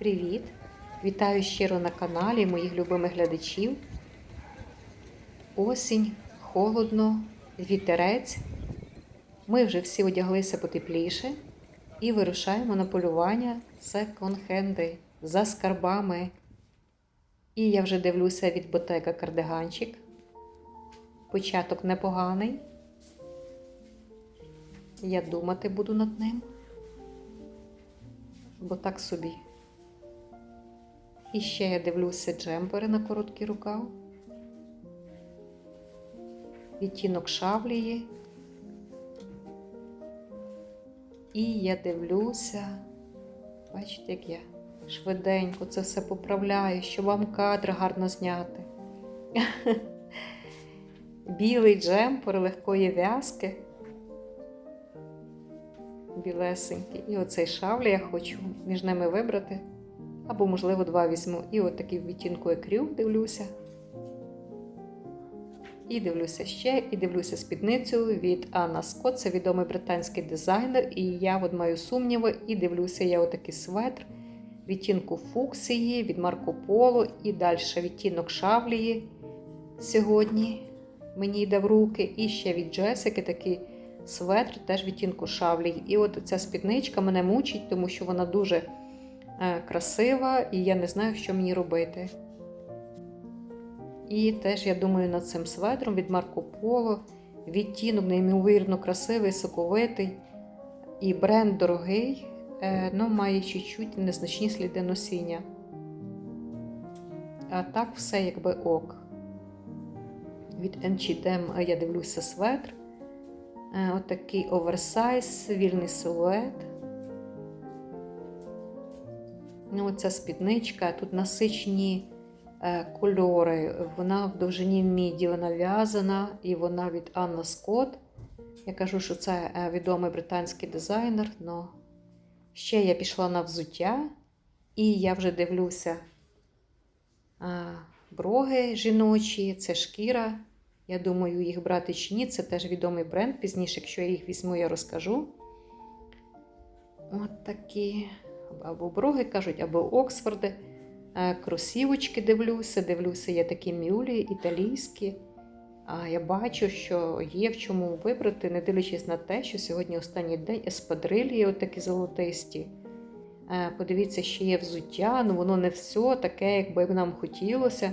Привіт! Вітаю щиро на каналі моїх любимих глядачів. Осінь, холодно, вітерець. Ми вже всі одяглися потепліше і вирушаємо на полювання секонд-хенди за скарбами. І я вже дивлюся від ботека кардиганчик. Початок непоганий. Я думати буду над ним. Бо так собі. І ще я дивлюся джемпери на короткий рукав. Відтінок шавлії. І я дивлюся, бачите, як я швиденько це все поправляю, щоб вам кадр гарно зняти. Білий джемпер легкої в'язки. Білесенький. І оцей шавлі я хочу між ними вибрати. Або, можливо, два візьму. І от такий відтінку екрю дивлюся. І дивлюся ще, і дивлюся спідницю від Анна Скотт. Це відомий британський дизайнер. І я от маю сумніви, і дивлюся я отакий светр відтінку фуксії від Марко Поло, і далі відтінок шавлії сьогодні мені йде в руки. І ще від Джесики такий светр, теж відтінку шавлії. І от ця спідничка мене мучить, тому що вона дуже красива, і я не знаю, що мені робити. І теж я думаю над цим светром від Марко Поло. Відтінок неймовірно красивий, соковитий. І бренд дорогий, але має чуть-чуть незначні сліди носіння. А так все якби ок. Від H&M я дивлюся светр. Е, Отакий оверсайз, вільний силует. Ну, Оця спідничка, тут насичні е, кольори. Вона в довжині міді, вона в'язана, і вона від Анна Скотт. Я кажу, що це е, відомий британський дизайнер. Но ще я пішла на взуття, і я вже дивлюся броги жіночі, це шкіра. Я думаю, їх брати чи ні. Це теж відомий бренд. Пізніше, якщо я їх візьму, я розкажу. От такі або броги кажуть, або Оксфорди. Кросівочки дивлюся, дивлюся, є такі мюлі італійські. А я бачу, що є в чому вибрати, не дивлячись на те, що сьогодні останній день еспадрилі, отакі золотисті. Подивіться, ще є взуття, ну воно не все таке, як би нам хотілося.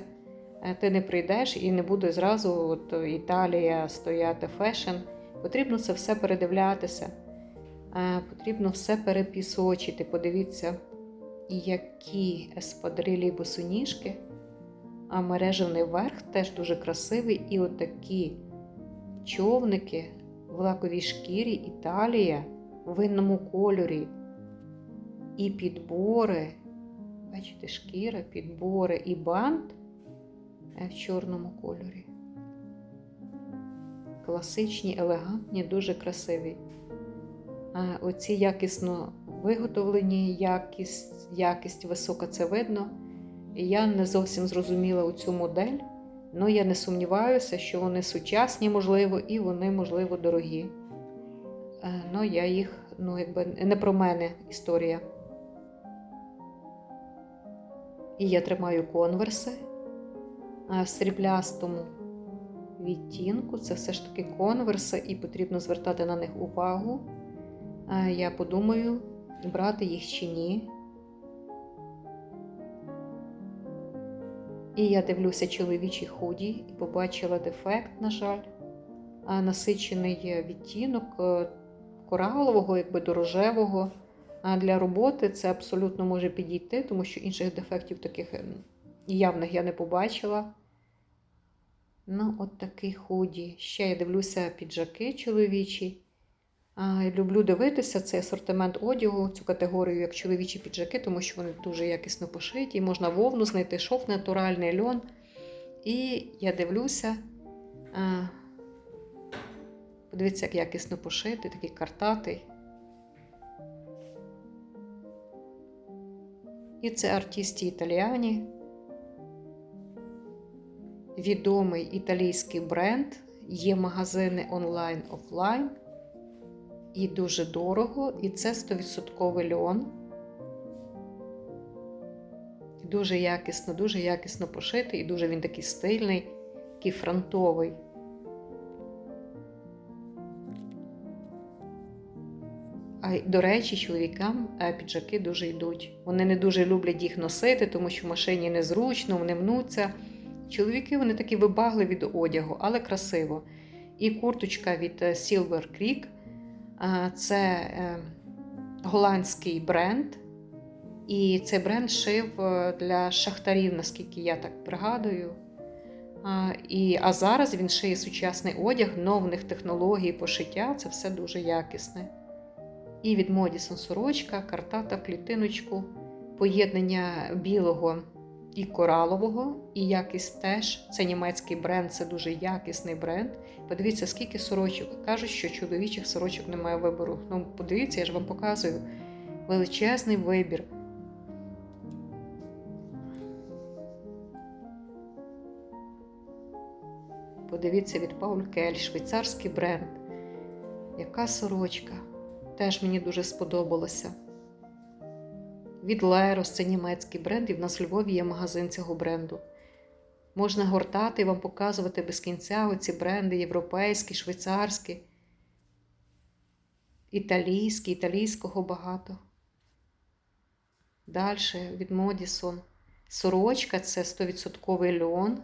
Ти не прийдеш і не буде зразу от, Італія стояти фешн. Потрібно це все передивлятися. Потрібно все перепісочити. Подивіться, які еспадрилі босоніжки. А мережевний верх теж дуже красивий. І отакі човники в лаковій шкірі Італія в винному кольорі. І підбори. Бачите, шкіра, підбори і бант в чорному кольорі. Класичні, елегантні, дуже красиві. Оці якісно виготовлені, якість, якість висока, це видно. Я не зовсім зрозуміла цю модель, але я не сумніваюся, що вони сучасні, можливо, і вони, можливо, дорогі. Ну, я їх, ну, якби не про мене історія. І я тримаю конверси в сріблястому відтінку. Це все ж таки конверси, і потрібно звертати на них увагу. Я подумаю, брати їх чи ні. І я дивлюся чоловічі худі і побачила дефект, на жаль, насичений відтінок е, коралового, якби дорожевого. А для роботи це абсолютно може підійти, тому що інших дефектів таких ем, явних я не побачила. Ну, от такий худі. Ще я дивлюся піджаки чоловічі. Люблю дивитися цей асортимент одягу, цю категорію як чоловічі піджаки, тому що вони дуже якісно пошиті. Можна вовну знайти, шов натуральний льон. І я дивлюся, подивіться, як якісно пошитий, такий картатий. І це артисті італіані. Відомий італійський бренд. Є магазини онлайн, офлайн. І дуже дорого, і це 100% льон. Дуже якісно, дуже якісно пошитий, і дуже він такий стильний, такий фронтовий. А до речі, чоловікам е, піджаки дуже йдуть. Вони не дуже люблять їх носити, тому що в машині незручно, вони мнуться. Чоловіки вони такі вибагливі до одягу, але красиво. І курточка від е, Silver Creek це е, голландський бренд. І цей бренд шив е, для шахтарів, наскільки я так пригадую. І, а зараз він шиє сучасний одяг, нових технологій пошиття. Це все дуже якісне. І від Модісон сорочка, картата в клітиночку, поєднання білого і коралового, і якість теж. Це німецький бренд, це дуже якісний бренд. Подивіться, скільки сорочок. Кажуть, що чоловічих сорочок немає вибору. Ну, подивіться, я ж вам показую величезний вибір. Подивіться від Пауль Кель, швейцарський бренд. Яка сорочка? Теж мені дуже сподобалося. Від Лерос, це німецький бренд, і в нас в Львові є магазин цього бренду. Можна гортати і вам показувати без кінця оці бренди європейські, швейцарські, італійські, італійського багато. Далі від Модісон. Сорочка це 100% льон.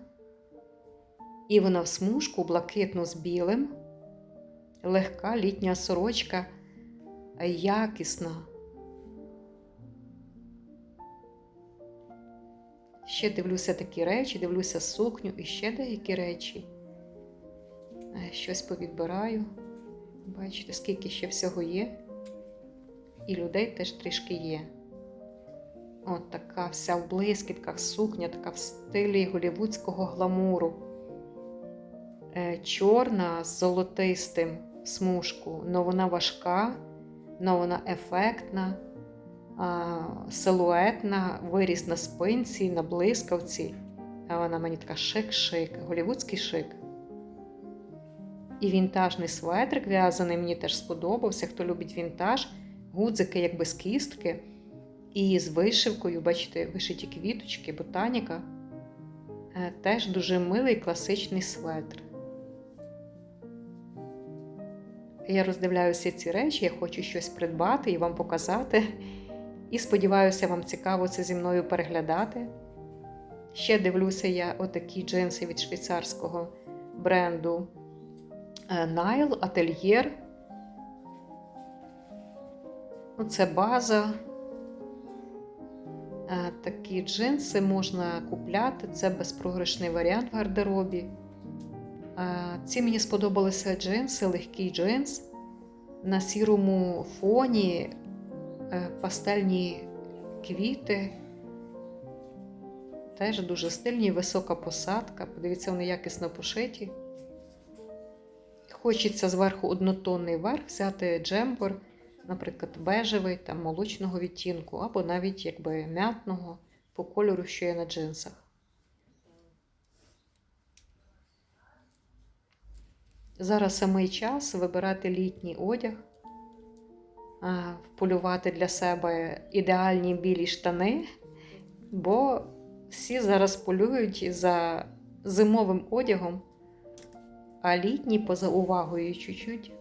І вона в смужку блакитну з білим. Легка літня сорочка, якісна. Ще дивлюся такі речі, дивлюся сукню і ще деякі речі. Щось повідбираю. Бачите, скільки ще всього є. І людей теж трішки є. От така вся в блискітках сукня, така в стилі голівудського гламуру. Е, Чорна з золотистим смужку, але вона важка, але вона ефектна, силуетна, виріс на спинці, на блискавці. А вона мені така шик-шик, голівудський шик. І вінтажний светрик в'язаний, мені теж сподобався. Хто любить вінтаж, гудзики, як без кістки. І з вишивкою, бачите, вишиті квіточки, ботаніка. Е, Теж дуже милий класичний светр. Я роздивляюся ці речі, я хочу щось придбати і вам показати. І сподіваюся, вам цікаво це зі мною переглядати. Ще дивлюся я отакі джинси від швейцарського бренду Nile Atelier. Це база. Такі джинси можна купляти, це безпрограшний варіант в гардеробі. Ці мені сподобалися джинси, легкий джинс. На сірому фоні е, пастельні квіти. Теж дуже стильні, висока посадка. Подивіться, вони якісно пошиті. Хочеться зверху однотонний верх взяти джемпер, наприклад, бежевий, там, молочного відтінку, або навіть якби м'ятного по кольору, що є на джинсах. Зараз самий час вибирати літній одяг, вполювати для себе ідеальні білі штани, бо всі зараз полюють за зимовим одягом, а літній поза увагою чуть-чуть.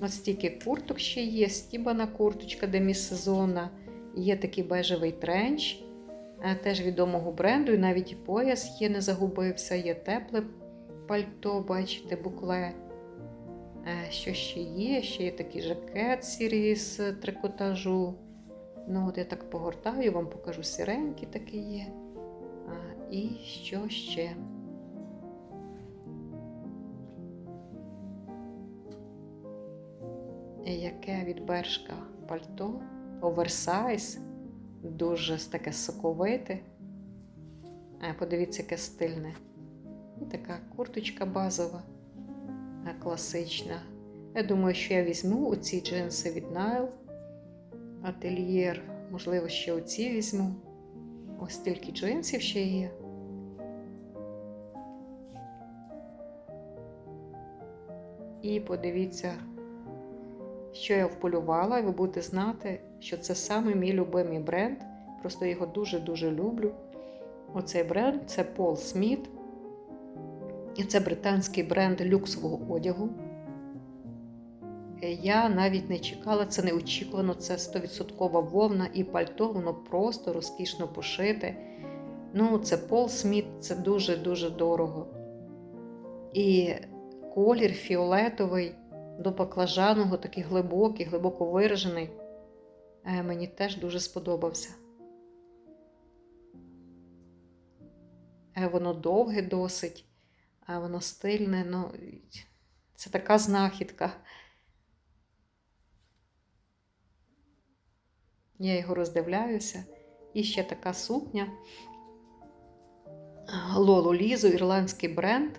Ось стільки курток ще є, стібана курточка демісезонна, є такий бежевий тренч, теж відомого бренду, і навіть пояс є, не загубився, є тепле пальто, бачите, букле. Що ще є? Ще є такий жакет сірий з трикотажу. Ну, от я так погортаю, вам покажу сіренький такий є. А, І що ще? Яке від бершка пальто? Оверсайз, дуже таке соковите. Подивіться, яке стильне. І така курточка базова, класична. Я думаю, що я візьму оці джинси від Nile Ательєр. Можливо, ще оці візьму. Ось тільки джинсів ще є. І подивіться, що я вполювала, і ви будете знати, що це саме мій любимий бренд Просто його дуже-дуже люблю. Оцей бренд це Пол Сміт. І це британський бренд люксового одягу. Я навіть не чекала, це неочікувано, це 100% вовна і пальто, воно просто розкішно пошите. Ну, це Пол Сміт, це дуже-дуже дорого. І колір фіолетовий до баклажаного, такий глибокий, глибоко виражений. Е, Мені теж дуже сподобався. Е, Воно довге досить, воно стильне. Ну, це така знахідка. Я його роздивляюся. І ще така сукня. Лолу Лізу, ірландський бренд.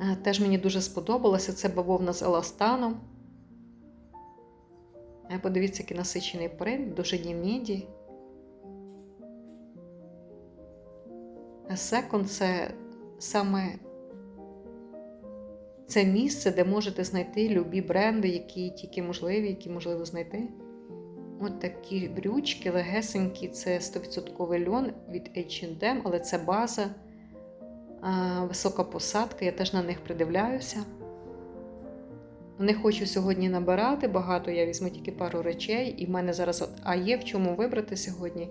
Е, Теж мені дуже сподобалося. Це бавовна з еластаном. Е, Подивіться, який насичений принт, дуже міді. Секонд це саме це місце, де можете знайти любі бренди, які тільки можливі, які можливо знайти. От такі брючки легесенькі, це 100% льон від H&M, але це база, висока посадка, я теж на них придивляюся. Не хочу сьогодні набирати багато, я візьму тільки пару речей, і в мене зараз а є в чому вибрати сьогодні.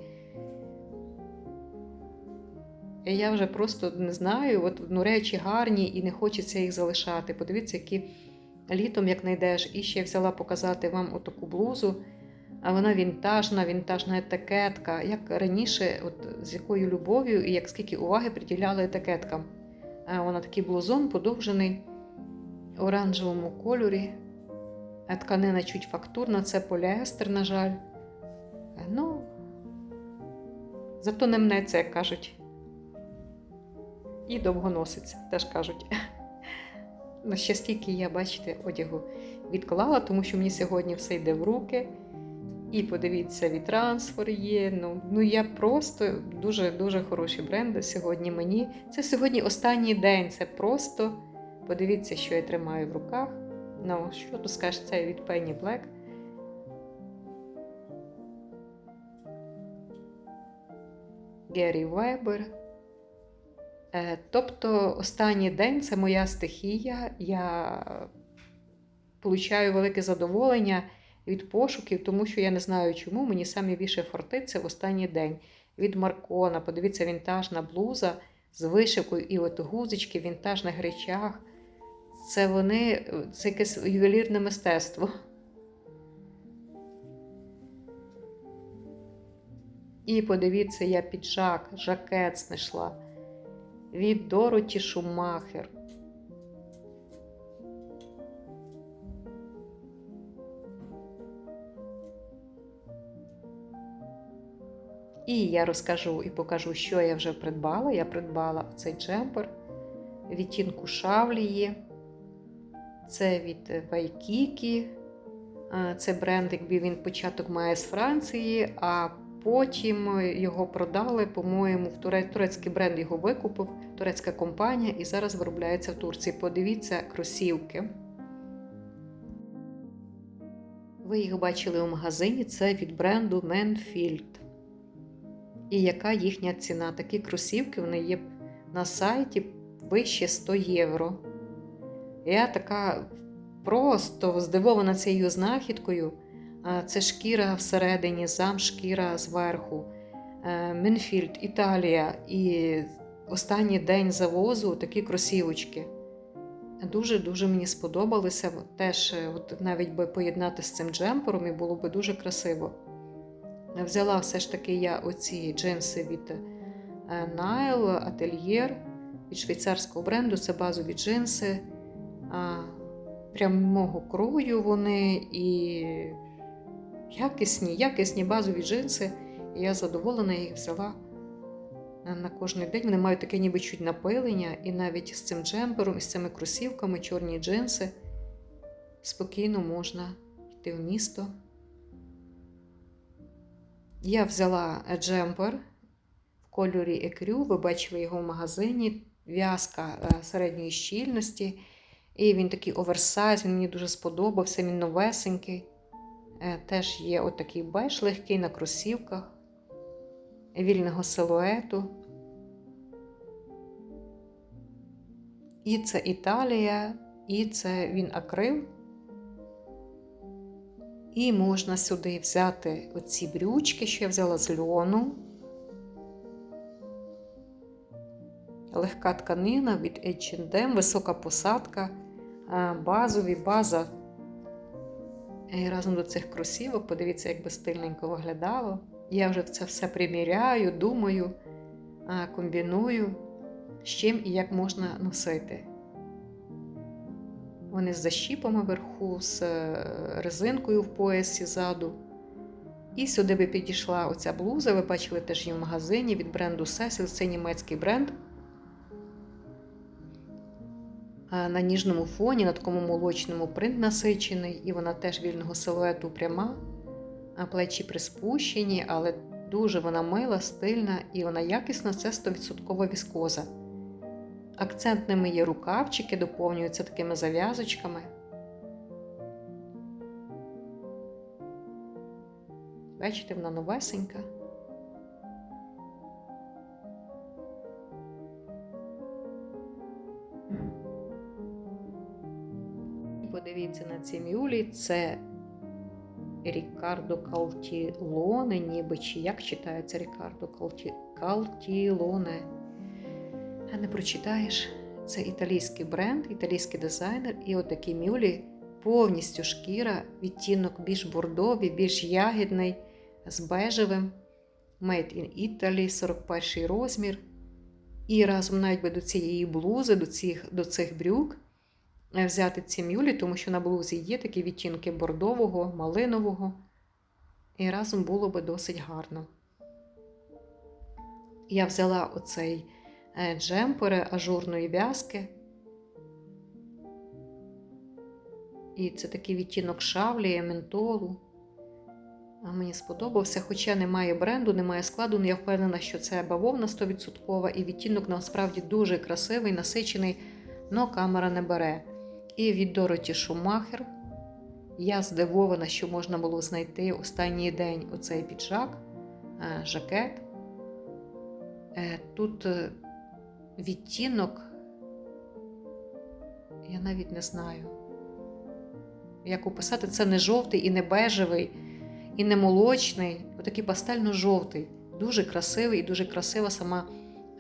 Я вже просто не знаю, от ну, речі гарні і не хочеться їх залишати. Подивіться, які літом, як знайдеш. І ще взяла показати вам отаку блузу. А вона вінтажна, вінтажна етикетка. Як раніше, от з якою любов'ю і як скільки уваги приділяли етикеткам. А вона такий блузон подовжений в оранжевому кольорі. А тканина чуть фактурна, це поліестер, на жаль. Ну, зато не мнеться, як кажуть. І довго носиться, теж кажуть. Ну, ще стільки я, бачите, одягу відклала, тому що мені сьогодні все йде в руки. І подивіться, від трансфер є. Ну, ну я просто дуже-дуже хороші бренди сьогодні мені. Це сьогодні останній день. Це просто подивіться, що я тримаю в руках. Ну, що тут скажеш, це від Penny Black. Гері Вебер. Е, Тобто останній день це моя стихія. Я получаю велике задоволення від пошуків, тому що я не знаю, чому мені самі більше фортиться в останній день. Від Маркона, подивіться, вінтажна блуза з вишивкою і от гузички в вінтажних речах. Це вони, це якесь ювелірне мистецтво. І подивіться, я піджак, жакет знайшла від Дороті Шумахер. І я розкажу і покажу, що я вже придбала. Я придбала цей джемпер відтінку Шавлії. Це від Вайкікі. Це бренд, якби він початок має з Франції, а потім його продали, по-моєму, в Туре... турецький бренд його викупив, турецька компанія, і зараз виробляється в Турції. Подивіться кросівки. Ви їх бачили у магазині, це від бренду Manfield. І яка їхня ціна? Такі кросівки вони є на сайті вище 100 євро. Я така просто здивована цією знахідкою. Це шкіра всередині, зам шкіра зверху. Менфільд, Італія. І останній день завозу такі кросівочки. Дуже-дуже мені сподобалися. Теж от навіть би поєднати з цим джемпером і було б дуже красиво. Взяла все ж таки я оці джинси від Nile Atelier від швейцарського бренду. Це базові джинси. Прямого крою вони і якісні, якісні базові джинси. І я задоволена їх взяла на кожен день. Вони мають таке ніби чуть напилення, і навіть з цим джемпером, і з цими кросівками, чорні джинси. Спокійно можна йти в місто. Я взяла джемпер в кольорі екрю, ви бачили його в магазині, в'язка середньої щільності. І він такий оверсайз, він мені дуже сподобався, він новесенький. Теж є отакий беж легкий на кросівках. вільного силуету. І це Італія, і це він акрил. І можна сюди взяти оці брючки, що я взяла з льону. Легка тканина від H&M, висока посадка, а, базові, база. Разом до цих кросівок, подивіться, як би стильненько виглядало. Я вже це все приміряю, думаю, комбіную, з чим і як можна носити. Вони з защіпами вверху, з е, резинкою в поясі ззаду. І сюди би підійшла оця блуза. Ви бачили теж її в магазині від бренду Cecil, це німецький бренд. На ніжному фоні, на такому молочному принт насичений, і вона теж вільного силуету пряма, а плечі приспущені, але дуже вона мила, стильна і вона якісна, це 100% віскоза. Акцентними є рукавчики, доповнюються такими зав'язочками. Бачите, вона новесенька. Подивіться на ці мюлі, це Рікардо Калтілоне, ніби чи як читається Рікардо Калті... Калтілоне. А не прочитаєш, це італійський бренд, італійський дизайнер, і отакі мюлі повністю шкіра, відтінок більш бордовий, більш ягідний, з бежевим. Made in Italy, 41 розмір. І разом навіть би до цієї блузи, до цих, до цих брюк взяти ці мюлі, тому що на блузі є такі відтінки бордового, малинового. І разом було би досить гарно. Я взяла оцей джемпери ажурної в'язки. І це такий відтінок шавлі, ментолу. А мені сподобався, хоча немає бренду, немає складу, але я впевнена, що це бавовна 100% і відтінок насправді дуже красивий, насичений, але камера не бере. І від Дороті Шумахер. Я здивована, що можна було знайти останній день оцей піджак, жакет. Е, тут е, відтінок, я навіть не знаю, як описати, це не жовтий і не бежевий, і не молочний, отакий пастельно-жовтий. Дуже красивий і дуже красива сама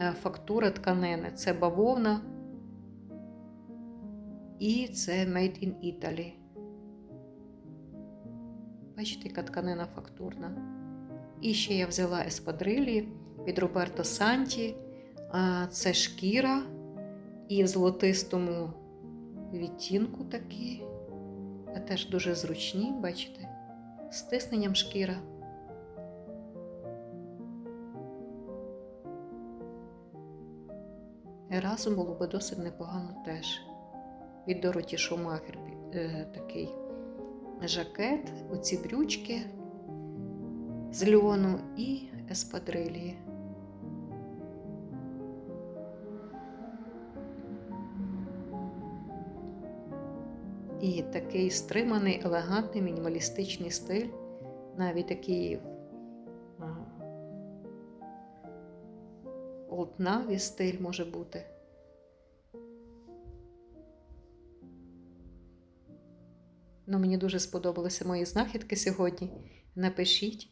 е, фактура тканини. Це бавовна. І це Made in Italy. Бачите, яка тканина фактурна. І ще я взяла еспадрилі від Роберто Санті. Це шкіра і в золотистому відтінку такі. А теж дуже зручні, бачите, з тисненням шкіра. Разом було би досить непогано теж. Від Дороті Шумахер е, такий жакет, оці брючки з льону і еспадрилії. І такий стриманий, елегантний, мінімалістичний стиль, навіть такий олднаві стиль може бути. Ну, мені дуже сподобалися мої знахідки сьогодні. Напишіть,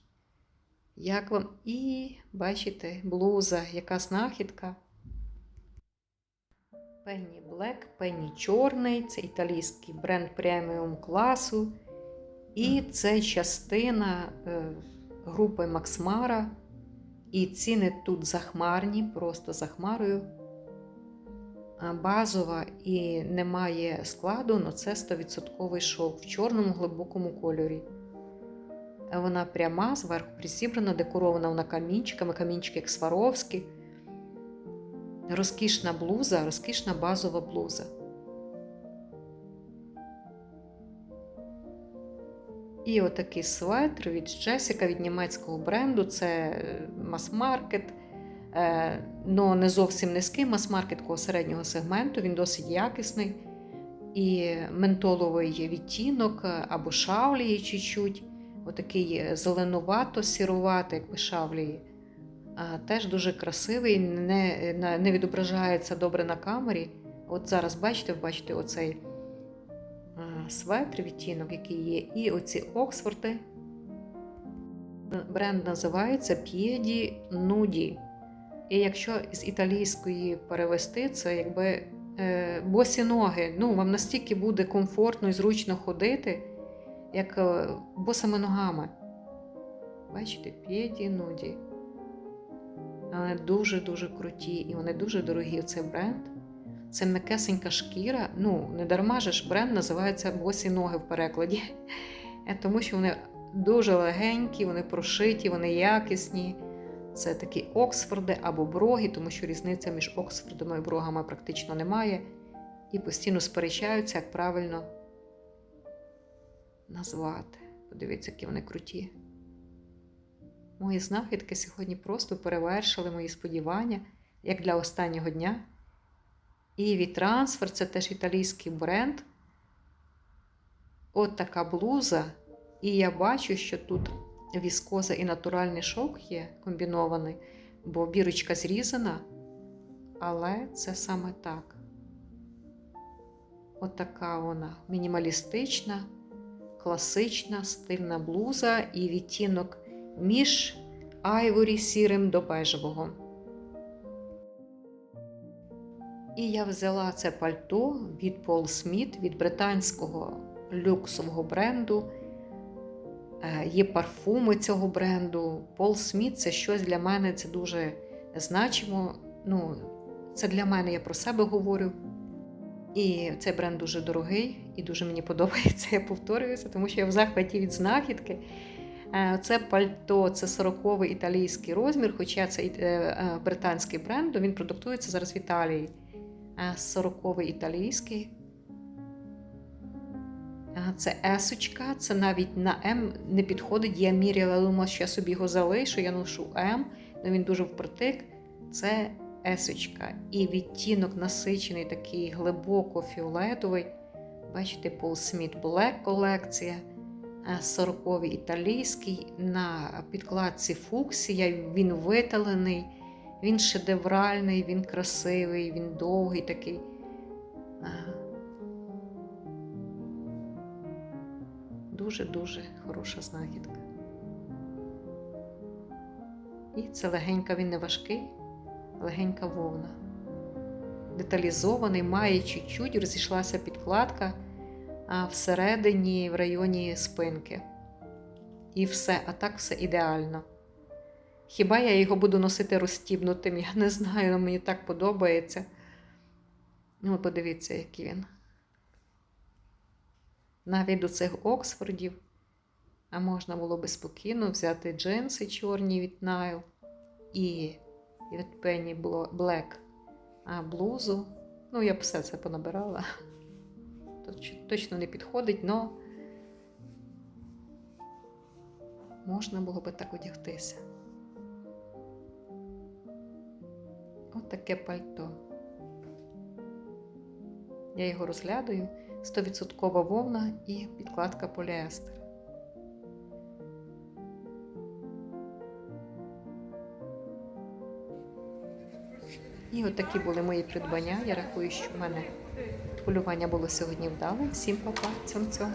як вам і бачите, блуза, яка знахідка. Пенні Блек, Пенні Чорний, це італійський бренд преміум класу. І це частина е, групи Максмара. І ціни тут захмарні, просто захмарою. Базова і немає складу, але це 100% шов в чорному глибокому кольорі. Вона пряма, зверху присібрана, декорована вона камінчиками, камінчики як Сваровські. Розкішна блуза, розкішна базова блуза. І отакий светр від Джесіка від німецького бренду. Це мас-маркет, але не зовсім низький мас-маркет такого середнього сегменту, він досить якісний. І ментоловий відтінок або шавлії чуть-чуть. Отакий зеленувато, сірувато, якби шавлії. Теж дуже красивий, не, не відображається добре на камері. От зараз бачите, бачите оцей светр, відтінок, який є, і оці Оксфорди. Бренд називається Piedi Nudi. І якщо з італійської перевести, це якби е, босі ноги. Ну, вам настільки буде комфортно і зручно ходити, як е, босими ногами. Бачите, Piedi Nudi. Вони дуже-дуже круті і вони дуже дорогі. Цей бренд. Це м'якесенька шкіра. Ну, не дарма ж бренд називається босі ноги в перекладі. Тому що вони дуже легенькі, вони прошиті, вони якісні. Це такі Оксфорди або броги, тому що різниця між Оксфордами і брогами практично немає. І постійно сперечаються, як правильно назвати. Подивіться, які вони круті. Мої знахідки сьогодні просто перевершили мої сподівання, як для останнього дня. І Вітрансфер це теж італійський бренд. От така блуза. І я бачу, що тут віскоза і натуральний шовк є комбінований, бо бірочка зрізана. Але це саме так. От вона мінімалістична, класична, стильна блуза і відтінок між айворі сірим до бежевого. І я взяла це пальто від Paul Smith, від британського люксового бренду. Е, Є парфуми цього бренду. Paul Smith це щось для мене це дуже значимо. Ну, це для мене, я про себе говорю. І цей бренд дуже дорогий і дуже мені подобається. Я повторююся, тому що я в захваті від знахідки. Е, Це пальто, це 40-й італійський розмір, хоча це е, британський бренд, він продуктується зараз в Італії. 40-й італійський. Е, Це есочка, це навіть на М не підходить. Я міряла, думала, що я собі його залишу, я ношу М, але він дуже впритик. Це есочка. І відтінок насичений, такий глибоко фіолетовий. Бачите, Paul Smith Black колекція. 40-й італійський на підкладці фуксія. Він виталений, він шедевральний, він красивий, він довгий такий. Дуже-дуже хороша знахідка. І це легенька, він не важкий, легенька вовна. Деталізований, має чуть-чуть, розійшлася підкладка а всередині, в районі спинки. І все, а так все ідеально. Хіба я його буду носити розстібнутим? Я не знаю, мені так подобається. Ну, подивіться, який він. Навіть до цих Оксфордів. А можна було би спокійно взяти джинси чорні від Nile і від Penny Black, а блузу. Ну, я б все це понабирала. Точно не підходить, але можна було би так одягтися. От таке пальто. Я його розглядаю. 100% вовна і підкладка поліестер. І от такі були мої придбання. Я рахую, що в мене полювання було сьогодні вдало. Всім па-па, цьом-цьом.